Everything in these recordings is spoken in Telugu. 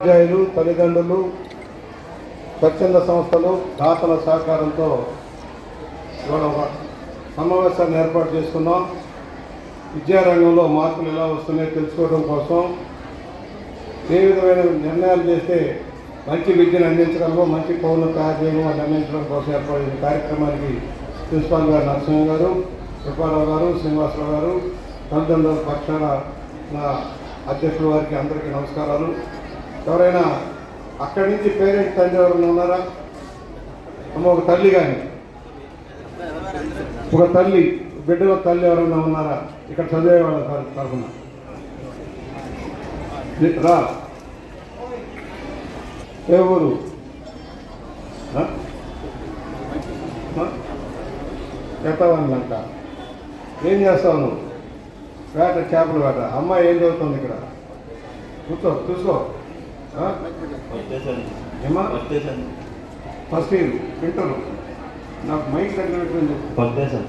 ఉపాధ్యాయులు తల్లిదండ్రులు స్వచ్ఛంద సంస్థలు దాతల సహకారంతో ఇవాళ ఒక సమావేశాన్ని ఏర్పాటు చేసుకున్నాం. విద్యారంగంలో మార్పులు ఎలా వస్తున్నాయో తెలుసుకోవడం కోసం ఏ విధమైన నిర్ణయాలు చేస్తే మంచి విద్యను అందించగలమో మంచి పౌరులు తయారు చేయడం అని కోసం ఏర్పడిన కార్యక్రమానికి ప్రిన్సిపాల్ గారు నరసింహ గారు కృపారావు గారు శ్రీనివాసరావు గారు తల్లిదండ్రుల పక్షాన అధ్యక్షుల వారికి అందరికీ నమస్కారాలు. ఎవరైనా అక్కడి నుంచి పేరెంట్ తండ్రి ఎవరైనా ఉన్నారా? అమ్మ ఒక తల్లి కానీ. ఒక తల్లి బిడ్డల తల్లి ఎవరైనా ఉన్నారా? ఇక్కడ చదివే వాళ్ళ తరఫున. రా. ఏ ఊరు? ఆ? ఏం చేస్తావు నువ్వు? వేట చేపలు వేట. అమ్మాయి ఏం చదువుతుంది ఇక్కడ? కూర్చో చూసుకో. ఏమా? ఫస్ట్ ఇయర్ వింటారు నాకు మైక్ చెప్పు. వచ్చేసాను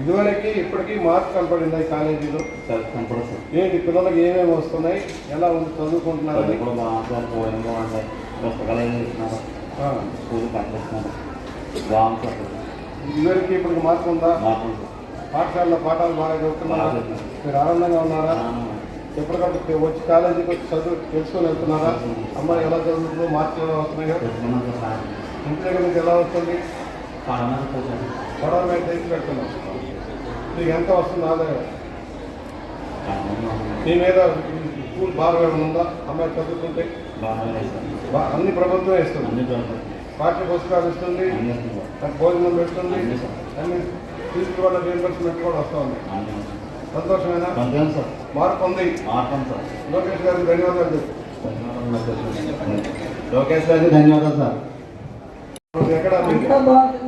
ఇదివరకు ఇప్పటికీ మార్పు కనపడింది ఈ కాలేజీలో. కనపడదు ఏంటి పిల్లలకి ఏమేమి వస్తున్నాయి? ఎలా ఉంది? సార్ ఇదివరకు ఇప్పటికి మార్పు ఉందా? పాఠశాలలో పాఠాలు బాగా చదువుతున్నారా. మీరు ఆనందంగా ఉన్నారా? ఎప్పటికప్పుడు వచ్చి కాలేజీకి వచ్చి చదువు తెలుసుకొని వెళ్తున్నారా? అమ్మాయి ఎలా చదువుతుందో తెలుసుకున్నాను సార్ ఇంటి దగ్గర నుంచి ఎలా వస్తుంది? మీద తెచ్చి పెడుతున్నాం. నీకు ఎంత వస్తుంది ఆదాయం? నీ మీద స్కూల్ బాగా ఉందా? అమ్మాయి చదువుతుంటే? అన్ని ప్రభుత్వం ఇస్తుంది. పాఠ్య పుస్తకాలు ఇస్తుంది. వస్తుంది. భోజనం పెడుతుంది. అన్ని ఫీజు కూడా వస్తూ ఉంది. అన్ని సంతోషమేనా? మార్పు ఉంది. మార్పం సార్. లోకేష్ గారికి ధన్యవాదాలు లోకేష్ గారికి ధన్యవాదాలు సార్. ఎక్కడ? అంతా బాగుంది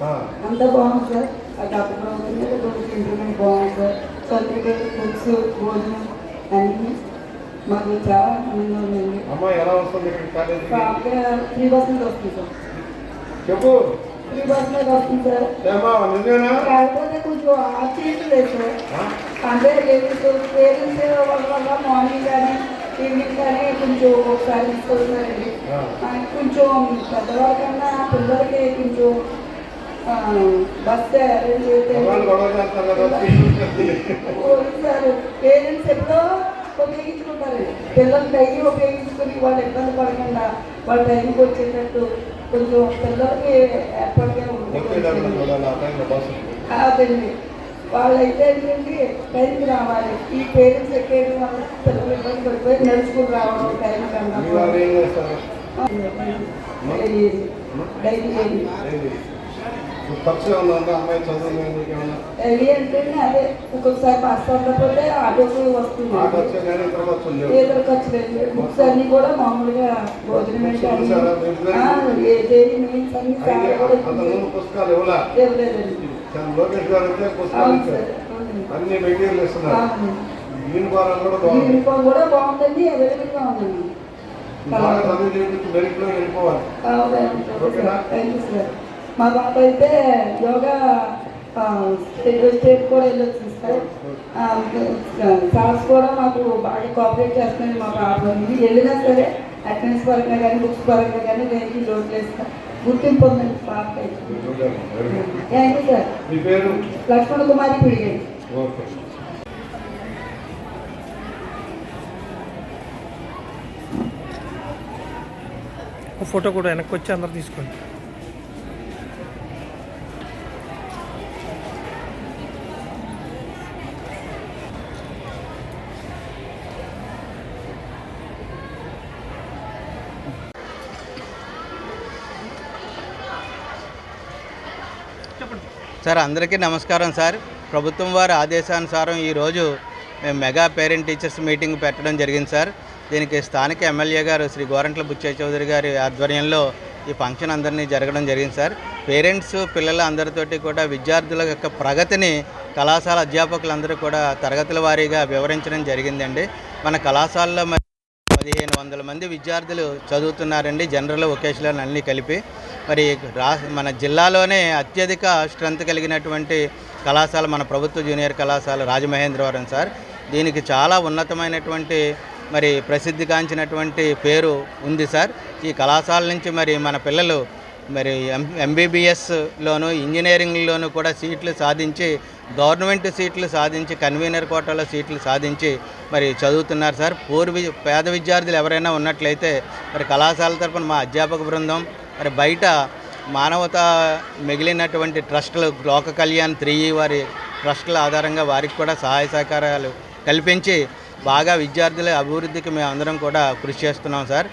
సార్. అంతా బాగుంది సార్. ఆ డబ్బు బాగుంది రోజు ఇంప్రూవ్మెంట్ బాగుంది సార్. చదువుకి బుక్స్ భోజనం అన్నీ మాకు చాలా ఆనందంగా ఉందండి. ఫ్రీ బస్ మీద వస్తుంది సార్. చెప్పు. బస్ మీద వస్తుంది సార్ కాకపోతే కొంచెం లేదు సార్? అంటే పేరెంట్స్ పేరెంట్స్ వల్ల మార్నింగ్ కానీ ఈవినింగ్ కానీ కొంచెం ఒకసారి. ఆ, కొంచెం పెద్దవాళ్ళకన్నా పిల్లలకి కొంచెం బస్ అరేంజ్ చేస్తే. సార్ పేరెంట్స్ ఎప్పుడో ఉపయోగించుకుంటారండి పిల్లలు డైలీ ఉపయోగించుకుని వాళ్ళు ఇబ్బంది పడకుండా వాళ్ళ టైంకి వచ్చేటట్టు కొంచెం పిల్లలకి ఏర్పాటుగా ఉంటుంది. కాదండి వాళ్ళైతే ఏంటంటే టైంకి రావాలి. ఈ పేరెంట్స్ ఎక్కేయడం వల్ల పిల్లలు ఇబ్బంది పడిపోయి నడుచుకుని రావడం టైం కన్నా డైలీ. డైలీ అంటే అదే ఒక్కొక్కసారి బస్ ఉండకపోతే ఆటోకి వస్తుంది. ఏదో ఖర్చు లేదు. బుక్స్ అన్ని కూడా మామూలుగా భోజనం డైలీ మీల్స్ అన్ని. పుస్తకాలు ఇవ్వలా? ఇవ్వలేదండి లోకేష్ గారు అయితే పుస్తకాలు. అన్ని మెటీరియల్ ఇస్తున్నారు. యూనిఫారం కూడా బాగుంది. యూనిఫామ్ కూడా బాగుందండి అవైలబుల్గా ఉందండి. బాగా చదువు మెరిట్లో వెళ్ళిపోవాలి. ఓకేనా? Thank you sir. మా పాప అయితే యోగా స్టేట్ కూడా వెళ్ళొచ్చు సార్ సార్స్ కూడా మాకు బాగా కోఆపరేట్ చేస్తున్నాయి మా ఇది వెళ్ళినా సరే అటెండెన్స్ పరంగా కానీ బుక్స్ పరంగా కానీ దేనికి లోటు లేదు సార్ గుర్తింపు ఉందండి పాప థ్యాంక్ యూ సార్ మీ పేరు? లక్ష్మణ కుమారి పిడిగండి. ఫోటో కూడా వెనక్కి వచ్చి అందరు తీసుకోండి. సార్ అందరికీ నమస్కారం సార్. ప్రభుత్వం వారి ఆదేశానుసారం ఈరోజు మేము మెగా పేరెంట్ టీచర్స్ మీటింగ్ పెట్టడం జరిగింది సార్. దీనికి స్థానిక ఎమ్మెల్యే గారు శ్రీ గోరంట్ల బుచ్చయ్య చౌదరి గారి ఆధ్వర్యంలో ఈ ఫంక్షన్ అందరినీ జరగడం జరిగింది సార్. పేరెంట్స్ పిల్లల అందరితోటి కూడా విద్యార్థుల యొక్క ప్రగతిని కళాశాల అధ్యాపకులందరూ కూడా తరగతుల వారీగా వివరించడం జరిగిందండి. మన కళాశాలలో మరి పదిహేను వందల మంది విద్యార్థులు చదువుతున్నారండి. జనరల్ ఒకేషన్లో అన్నీ కలిపి. మరి రా మన జిల్లాలోనే అత్యధిక స్ట్రెంత్ కలిగినటువంటి కళాశాల మన ప్రభుత్వ జూనియర్ కళాశాల రాజమహేంద్రవరం సార్. దీనికి చాలా ఉన్నతమైనటువంటి మరి ప్రసిద్ధిగాంచినటువంటి పేరు ఉంది సార్. ఈ కళాశాల నుంచి మరి మన పిల్లలు మరి ఎం ఎంబీబీఎస్లోను ఇంజనీరింగ్లోను కూడా సీట్లు సాధించి గవర్నమెంట్ సీట్లు సాధించి కన్వీనర్ కోటాలో సీట్లు సాధించి మరి చదువుతున్నారు సార్. పూర్వ పేద విద్యార్థులు ఎవరైనా ఉన్నట్లయితే మరి కళాశాల తరపున మా అధ్యాపక బృందం మరి బయట మానవత మిగిలినటువంటి ట్రస్టులు లోక కళ్యాణ్ త్రీ వారి ట్రస్టుల ఆధారంగా వారికి కూడా సహాయ సహకారాలు కల్పించి బాగా విద్యార్థుల అభివృద్ధికి మేము అందరం కూడా కృషి చేస్తున్నాం సార్.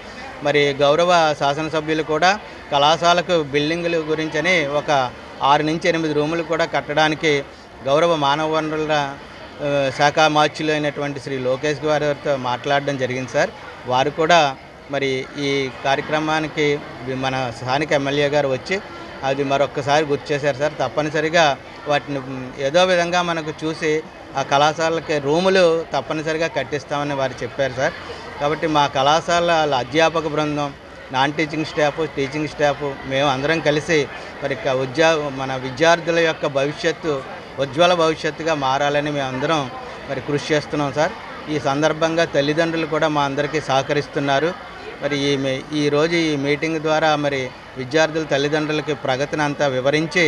మరి గౌరవ శాసనసభ్యులు కూడా కళాశాలకు బిల్డింగుల గురించని ఒక ఆరు నుంచి ఎనిమిది రూములు కూడా కట్టడానికి గౌరవ మానవ వనరుల శాఖ మార్చులు అయినటువంటి శ్రీ లోకేష్ గారితో మాట్లాడడం జరిగింది సార్. వారు కూడా మరి ఈ కార్యక్రమానికి మన స్థానిక ఎమ్మెల్యే గారు వచ్చి అది మరొక్కసారి గుర్తు చేశారు సార్. తప్పనిసరిగా వాటిని ఏదో విధంగా మనకు చూసి ఆ కళాశాలకి రూములు తప్పనిసరిగా కట్టిస్తామని వారు చెప్పారు సార్. కాబట్టి మా కళాశాల అధ్యాపక బృందం non teaching staff teaching staff మేము అందరం కలిసి మరి ఉద్యో ఉద్యా మన విద్యార్థుల యొక్క భవిష్యత్తు ఉజ్వల భవిష్యత్తుగా మారాలని మేము అందరం మరి కృషి చేస్తున్నాం సార్. ఈ సందర్భంగా తల్లిదండ్రులు కూడా మా అందరికీ సహకరిస్తున్నారు. మరి ఈ ఈరోజు ఈ రోజు ఈ మీటింగ్ ద్వారా మరి విద్యార్థుల తల్లిదండ్రులకి ప్రగతిని అంతా వివరించి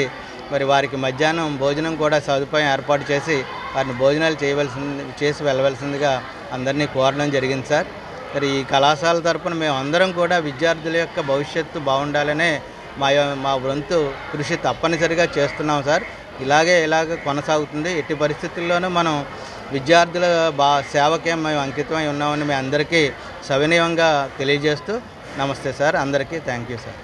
మరి వారికి మధ్యాహ్నం భోజనం కూడా సదుపాయం ఏర్పాటు చేసి వారిని భోజనాలు చేయవలసింది చేసి వెళ్ళవలసిందిగా అందరినీ కోరడం జరిగింది సార్. మరి ఈ కళాశాల తరపున మేము అందరం కూడా విద్యార్థుల యొక్క భవిష్యత్తు బాగుండాలనే మా మా వంతు కృషి తప్పనిసరిగా చేస్తున్నాం సార్. ఇలాగే ఇలాగ కొనసాగుతుంది. ఎట్టి పరిస్థితుల్లోనూ మనం విద్యార్థుల బా సేవకే మేము అంకితమై ఉన్నామని మీ అందరికీ సవినయంగా తెలియజేస్తూ నమస్తే సార్. అందరికీ థ్యాంక్ యూ సార్.